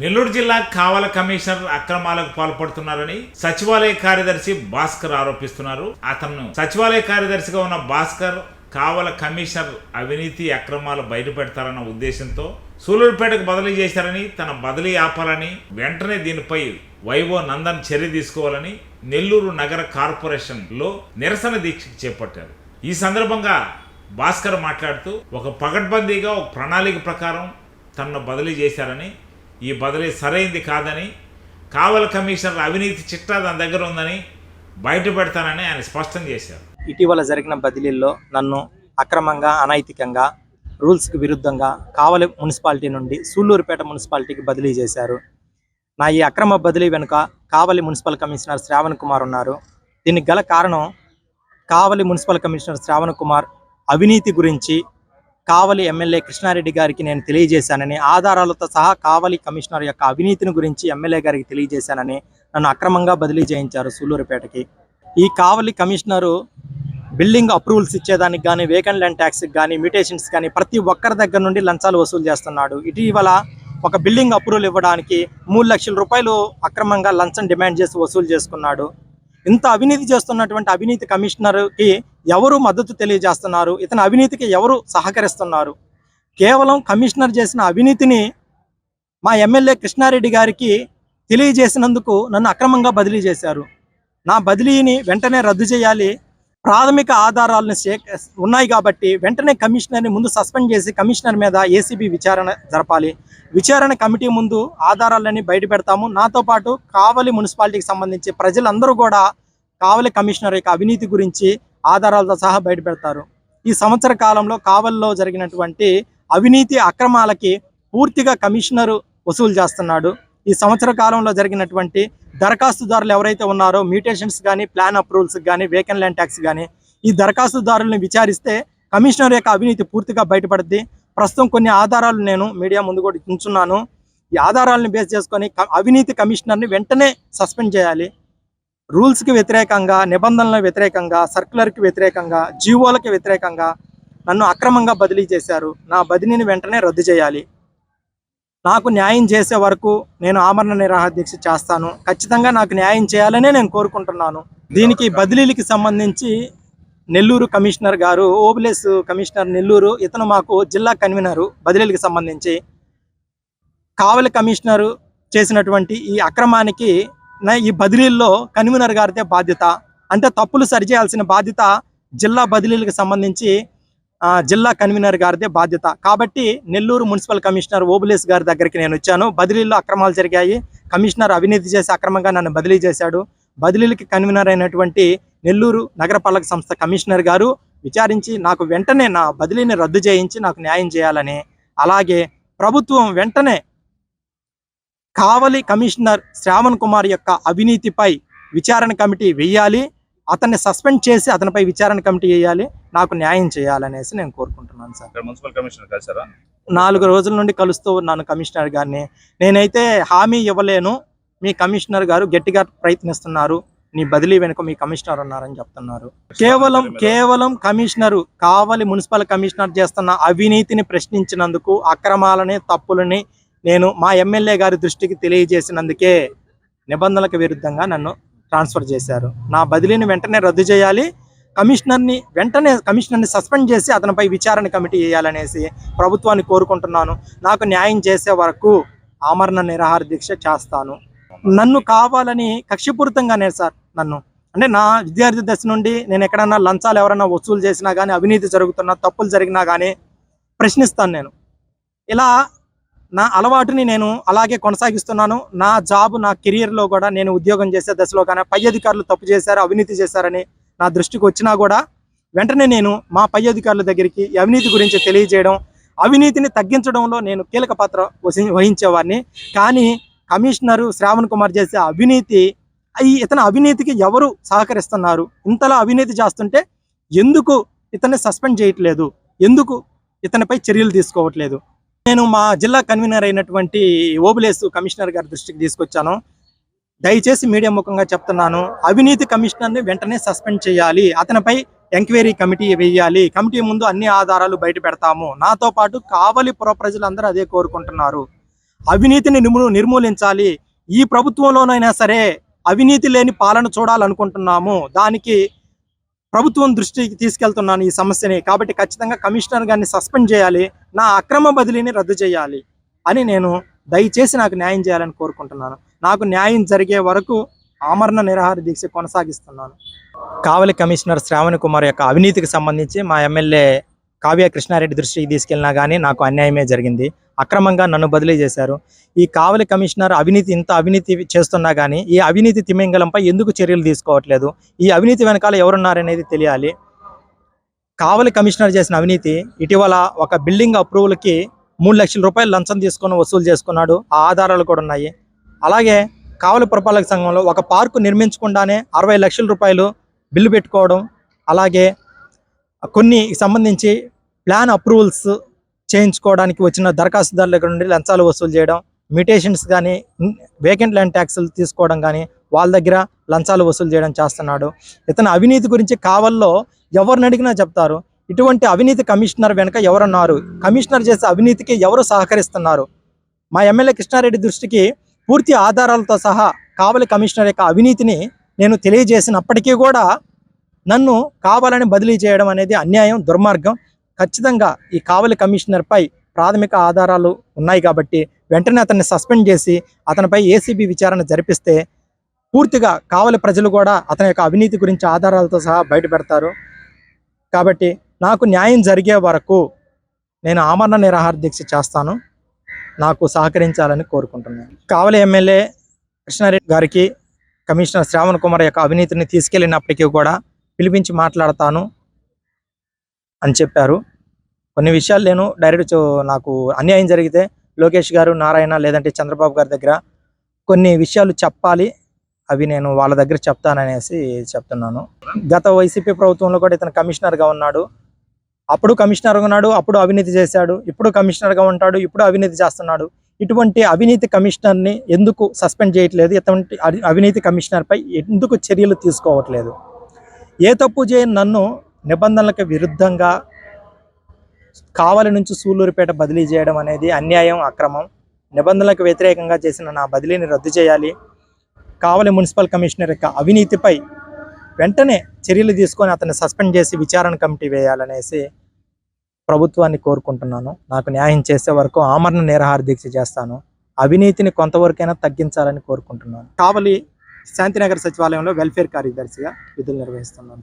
నెల్లూరు జిల్లా కావల కమిషనర్ అక్రమాలకు పాల్పడుతున్నారని సచివాలయ కార్యదర్శి భాస్కర్ ఆరోపిస్తున్నారు. అతను సచివాలయ కార్యదర్శిగా ఉన్న భాస్కర్ కావల కమిషనర్ అవినీతి అక్రమాలు బయటపెడతారన్న ఉద్దేశంతో సూలూరుపేటకు బదిలీ చేశారని తన బదిలీ ఆపాలని వెంటనే దీనిపై వైవో నందన్ చర్య తీసుకోవాలని నెల్లూరు నగర కార్పొరేషన్లో నిరసన దీక్ష చేపట్టారు. ఈ సందర్భంగా భాస్కర్ మాట్లాడుతూ ఒక పగడ్బందీగా ఒక ప్రణాళిక ప్రకారం తనను బదిలీ చేశారని ఈ బదిలీ సరైంది కాదని కావల కమిషనర్ అవినీతి చిట్టా దాని దగ్గర ఉందని బయట పెడతానని ఆయన స్పష్టం చేశారు. ఇటీవల జరిగిన బదిలీల్లో నన్ను అక్రమంగా అనైతికంగా రూల్స్కి విరుద్ధంగా కావలి మున్సిపాలిటీ నుండి సూళ్ళూరుపేట మున్సిపాలిటీకి బదిలీ చేశారు. నా ఈ అక్రమ బదిలీ వెనుక కావలి మున్సిపల్ కమిషనర్ శ్రావణ్ కుమార్ ఉన్నారు. దీనికి గల కారణం కావలి మున్సిపల్ కమిషనర్ శ్రావణ్ కుమార్ అవినీతి గురించి కావలి ఎమ్మెల్యే కృష్ణారెడ్డి గారికి నేను తెలియజేశానని ఆధారాలతో సహా కావలి కమిషనర్ యొక్క అవినీతిని గురించి ఎమ్మెల్యే గారికి తెలియజేశానని నన్ను అక్రమంగా బదిలీ చేయించారు సూళ్ళూరుపేటకి. ఈ కావలి కమిషనరు బిల్డింగ్ అప్రూవల్స్ ఇచ్చేదానికి కానీ వేకెంట్ ల్యాండ్ ట్యాక్స్కి కానీ మ్యూటేషన్స్ కానీ ప్రతి ఒక్కరి దగ్గర నుండి లంచాలు వసూలు చేస్తున్నాడు. ఇటీవల ఒక బిల్డింగ్ అప్రూవల్ ఇవ్వడానికి మూడు లక్షల రూపాయలు అక్రమంగా లంచం డిమాండ్ చేసి వసూలు చేసుకున్నాడు. ఇంత అవినీతి చేస్తున్నటువంటి అవినీతి కమిషనర్కి ఎవరు మద్దతు తెలియజేస్తున్నారు? ఇతని అవినీతికి ఎవరు సహకరిస్తున్నారు? కేవలం కమిషనర్ చేసిన అవినీతిని మా ఎమ్మెల్యే కృష్ణారెడ్డి గారికి తెలియజేసినందుకు నన్ను అక్రమంగా బదిలీ చేశారు. నా బదిలీని వెంటనే రద్దు చేయాలి. ప్రాథమిక ఆధారాలను ఉన్నాయి కాబట్టి వెంటనే కమిషనర్ని ముందు సస్పెండ్ చేసి కమిషనర్ మీద ఏసీబీ విచారణ జరపాలి. విచారణ కమిటీ ముందు ఆధారాలన్నీ బయట పెడతాము. నాతో పాటు కావలి మున్సిపాలిటీకి సంబంధించి ప్రజలందరూ కూడా కావలి కమిషనర్ యొక్క అవినీతి గురించి ఆధారాలతో సహా బయట పెడతారు. ఈ సంవత్సర కాలంలో కావలిలో జరిగినటువంటి అవినీతి అక్రమాలకి పూర్తిగా కమిషనరు వసూలు చేస్తున్నాడు. ఈ సంవత్సర కాలంలో జరిగినటువంటి దరఖాస్తుదారులు ఎవరైతే ఉన్నారో మ్యూటేషన్స్ కానీ ప్లాన్ అప్రూవల్స్ కానీ వేకెంట్ ల్యాండ్ ట్యాక్స్ కానీ ఈ దరఖాస్తుదారులను విచారిస్తే కమిషనర్ యొక్క అవినీతి పూర్తిగా బయటపడుద్ది. ప్రస్తుతం కొన్ని ఆధారాలు నేను మీడియా ముందు కూడా ఉంచున్నాను. ఈ ఆధారాలను బేస్ చేసుకొని అవినీతి కమిషనర్ని వెంటనే సస్పెండ్ చేయాలి. రూల్స్కి వ్యతిరేకంగా నిబంధనలకు వ్యతిరేకంగా సర్కులర్కి వ్యతిరేకంగా జీవోలకు వ్యతిరేకంగా నన్ను అక్రమంగా బదిలీ చేశారు. నా బదిలీని వెంటనే రద్దు చేయాలి. నాకు న్యాయం చేసే వరకు నేను ఆమరణ నిరాహార దీక్ష చేస్తాను. ఖచ్చితంగా నాకు న్యాయం చేయాలనే నేను కోరుకుంటున్నాను. దీనికి బదిలీలకి సంబంధించి నెల్లూరు కమిషనర్ గారు ఓబులేస్ కమిషనర్ నెల్లూరు ఇతను మాకు జిల్లా కన్వీనరు బదిలీలకు సంబంధించి. కావలి కమిషనరు చేసినటువంటి ఈ అక్రమానికి ఈ బదిలీల్లో కన్వీనర్ గారిదే బాధ్యత. అంటే తప్పులు సరిచేయాల్సిన బాధ్యత జిల్లా బదిలీలకు సంబంధించి జిల్లా కన్వీనర్ గారిదే బాధ్యత. కాబట్టి నెల్లూరు మున్సిపల్ కమిషనర్ ఓబులేస్ గారి దగ్గరికి నేను వచ్చాను. బదిలీల్లో అక్రమాలు జరిగాయి. కమిషనర్ అవినీతి చేసి అక్రమంగా నన్ను బదిలీ చేశాడు. బదిలీలకి కన్వీనర్ అయినటువంటి నెల్లూరు నగరపాలక సంస్థ కమిషనర్ గారు విచారించి నాకు వెంటనే నా బదిలీని రద్దు చేయించి నాకు న్యాయం చేయాలని అలాగే ప్రభుత్వం వెంటనే కావలి కమిషనర్ శ్రావణ్ కుమార్ యొక్క అవినీతిపై విచారణ కమిటీ వేయాలి అతన్ని సస్పెండ్ చేసి అతనిపై విచారణ కమిటీ వేయాలి నాకు న్యాయం చేయాలనేసి నేను కోరుకుంటున్నాను సార్. Municipal commissioner కలిసారా? నాలుగు రోజుల నుండి కలుస్తూ ఉన్నాను కమిషనర్ గారిని నేనైతే హామీ ఇవ్వలేను మీ కమిషనర్ గారు గట్టిగా ప్రయత్నిస్తున్నారు నీ బదిలీ వెనుక మీ కమిషనర్ ఉన్నారని చెప్తున్నారు. కేవలం కేవలం కమిషనరు కావలి మున్సిపల్ కమిషనర్ చేస్తున్న అవినీతిని ప్రశ్నించినందుకు అక్రమాలని తప్పులని నేను మా ఎమ్మెల్యే గారి దృష్టికి తెలియజేసినందుకే నిబంధనలకు విరుద్ధంగా నన్ను ట్రాన్స్ఫర్ చేశారు. నా బదిలీని వెంటనే రద్దు చేయాలి కమిషనర్ని వెంటనే కమిషనర్ని సస్పెండ్ చేసి అతనిపై విచారణ కమిటీ వేయాలనేసి ప్రభుత్వాన్ని కోరుకుంటున్నాను. నాకు న్యాయం చేసే వరకు ఆమరణ నిరాహార దీక్ష చేస్తాను. నన్ను కావాలని కక్షపూరితంగానే సార్ నన్ను. అంటే నా విద్యార్థి దశ నుండి నేను ఎక్కడన్నా లంచాలు ఎవరైనా వసూలు చేసినా కానీ అవినీతి జరుగుతున్నా తప్పులు జరిగినా కానీ ప్రశ్నిస్తాను నేను. ఇలా నా అలవాటుని నేను అలాగే కొనసాగిస్తున్నాను. నా జాబ్ నా కెరియర్లో కూడా నేను ఉద్యోగం చేసే దశలో కానీ పై అధికారులు తప్పు చేశారు అవినీతి చేశారని నా దృష్టికి వచ్చినా కూడా వెంటనే నేను మా పై అధికారుల దగ్గరికి అవినీతి గురించి తెలియజేయడం అవినీతిని తగ్గించడంలో నేను కీలక పాత్ర వహించేవాడిని. కానీ కమిషనరు శ్రావణ్ కుమార్ చేసే అవినీతి ఈ ఇతని అవినీతికి ఎవరు సహకరిస్తున్నారు? ఇంతలా అవినీతి చేస్తుంటే ఎందుకు ఇతన్ని సస్పెండ్ చేయట్లేదు? ఎందుకు ఇతనిపై చర్యలు తీసుకోవట్లేదు? నేను మా జిల్లా కన్వీనర్ అయినటువంటి ఓబులేసు కమిషనర్ గారి దృష్టికి తీసుకొచ్చాను. దయచేసి మీడియా ముఖంగా చెప్తున్నాను. అవినీతి కమిషనర్ని వెంటనే సస్పెండ్ చేయాలి. అతనిపై ఎంక్వైరీ కమిటీ వేయాలి. కమిటీ ముందు అన్ని ఆధారాలు బయట పెడతాము. నాతో పాటు కావలి పుర ప్రజలందరూ అదే కోరుకుంటున్నారు. అవినీతిని నిము నిర్మూలించాలి. ఈ ప్రభుత్వంలోనైనా సరే అవినీతి లేని పాలన చూడాలనుకుంటున్నాము. దానికి ప్రభుత్వం దృష్టికి తీసుకెళ్తున్నాను ఈ సమస్యని. కాబట్టి ఖచ్చితంగా కమిషనర్ గారిని సస్పెండ్ చేయాలి. నా అక్రమ బదిలీని రద్దు చేయాలి అని నేను దయచేసి నాకు న్యాయం చేయాలని కోరుకుంటున్నాను. నాకు న్యాయం జరిగే వరకు ఆమరణ నిరాహార దీక్ష కొనసాగిస్తున్నాను. కావలి కమిషనర్ శ్రావణ్ కుమార్ యొక్క అవినీతికి సంబంధించి మా ఎమ్మెల్యే కావ్య కృష్ణారెడ్డి దృష్టికి తీసుకెళ్ళినా కానీ నాకు అన్యాయమే జరిగింది. అక్రమంగా నన్ను బదిలీ చేశారు. ఈ కావలి కమిషనర్ అవినీతి ఇంత అవినీతి చేస్తున్నా కానీ ఈ అవినీతి తిమింగలంపై ఎందుకు చర్యలు తీసుకోవట్లేదు? ఈ అవినీతి వెనకాల ఎవరున్నారనేది తెలియాలి. కావలి కమిషనర్ చేసిన అవినీతి ఇటీవల ఒక బిల్డింగ్ అప్రూవల్కి మూడు లక్షల రూపాయలు లంచం తీసుకొని వసూలు చేసుకున్నాడు. ఆ ఆధారాలు కూడా ఉన్నాయి. అలాగే కావలి పురపాలక సంఘంలో ఒక పార్కు నిర్మించకుండానే అరవై లక్షల రూపాయలు బిల్లు పెట్టుకోవడం అలాగే కొన్ని సంబంధించి ప్లాన్ అప్రూవల్స్ చేయించుకోవడానికి వచ్చిన దరఖాస్తుదారుల దగ్గర నుండి లంచాలు వసూలు చేయడం మ్యూటేషన్స్ కానీ వేకెంట్ ల్యాండ్ ట్యాక్సులు తీసుకోవడం కానీ వాళ్ళ దగ్గర లంచాలు వసూలు చేయడం చేస్తున్నాడు. ఇతను అవినీతి గురించి కావల్లో ఎవరిని అడిగినా చెప్తారు. ఇటువంటి అవినీతి కమిషనర్ వెనుక ఎవరున్నారు? కమిషనర్ చేసే అవినీతికి ఎవరు సహకరిస్తున్నారు? మా ఎమ్మెల్యే కృష్ణారెడ్డి దృష్టికి పూర్తి ఆధారాలతో సహా కావలి కమిషనర్ యొక్క అవినీతిని నేను తెలియజేసినప్పటికీ కూడా నన్ను కావాలని బదిలీ చేయడం అనేది అన్యాయం దుర్మార్గం. ఖచ్చితంగా ఈ కావలి కమిషనర్పై ప్రాథమిక ఆధారాలు ఉన్నాయి కాబట్టి వెంటనే అతన్ని సస్పెండ్ చేసి అతనిపై ఏసీబీ విచారణ జరిపిస్తే పూర్తిగా కావలి ప్రజలు కూడా అతని యొక్క అవినీతి గురించి ఆధారాలతో సహా బయటపెడతారు. కాబట్టి నాకు న్యాయం జరిగే వరకు నేను ఆమరణ నిరాహార దీక్ష చేస్తాను. నాకు సహకరించాలని కోరుకుంటున్నాను. కావలి ఎమ్మెల్యే కృష్ణారెడ్డి గారికి కమిషనర్ శ్రావణ్ కుమార్ యొక్క అవినీతిని తీసుకెళ్ళినప్పటికీ కూడా పిలిపించి మాట్లాడతాను అని చెప్పారు. కొన్ని విషయాలు నేను డైరెక్ట్ నాకు అన్యాయం జరిగితే లోకేష్ గారు నారాయణ లేదంటే చంద్రబాబు గారి దగ్గర కొన్ని విషయాలు చెప్పాలి. అవి నేను వాళ్ళ దగ్గర చెప్తాననేసి చెప్తున్నాను. గత వైసీపీ ప్రభుత్వంలో కూడా ఇతను కమిషనర్గా ఉన్నాడు. అప్పుడు కమిషనర్గా ఉన్నాడు అప్పుడు అవినీతి చేశాడు ఇప్పుడు కమిషనర్గా ఉంటాడు ఇప్పుడు అవినీతి చేస్తున్నాడు. ఇటువంటి అవినీతి కమిషనర్ని ఎందుకు సస్పెండ్ చేయట్లేదు? ఇటువంటి అవి- అవినీతి కమిషనర్పై ఎందుకు చర్యలు తీసుకోవట్లేదు? ఏ తప్పు చేయని నన్ను నిబంధనలకు విరుద్ధంగా కావలి నుంచి సూళ్ళూరుపేట బదిలీ చేయడం అనేది అన్యాయం అక్రమం. నిబంధనలకు వ్యతిరేకంగా చేసిన నా బదిలీని రద్దు చేయాలి. కావలి మున్సిపల్ కమిషనర్ యొక్క అవినీతిపై వెంటనే చర్యలు తీసుకొని అతన్ని సస్పెండ్ చేసి విచారణ కమిటీ వేయాలనేసి ప్రభుత్వాన్ని కోరుకుంటున్నాను. నాకు న్యాయం చేసే వరకు ఆమరణ నిరహార దీక్ష చేస్తాను. అవినీతిని కొంతవరకైనా తగ్గించాలని కోరుకుంటున్నాను. కావలి శాంతినగర్ సచివాలయంలో వెల్ఫేర్ కార్యదర్శిగా విధులు నిర్వహిస్తున్నాను.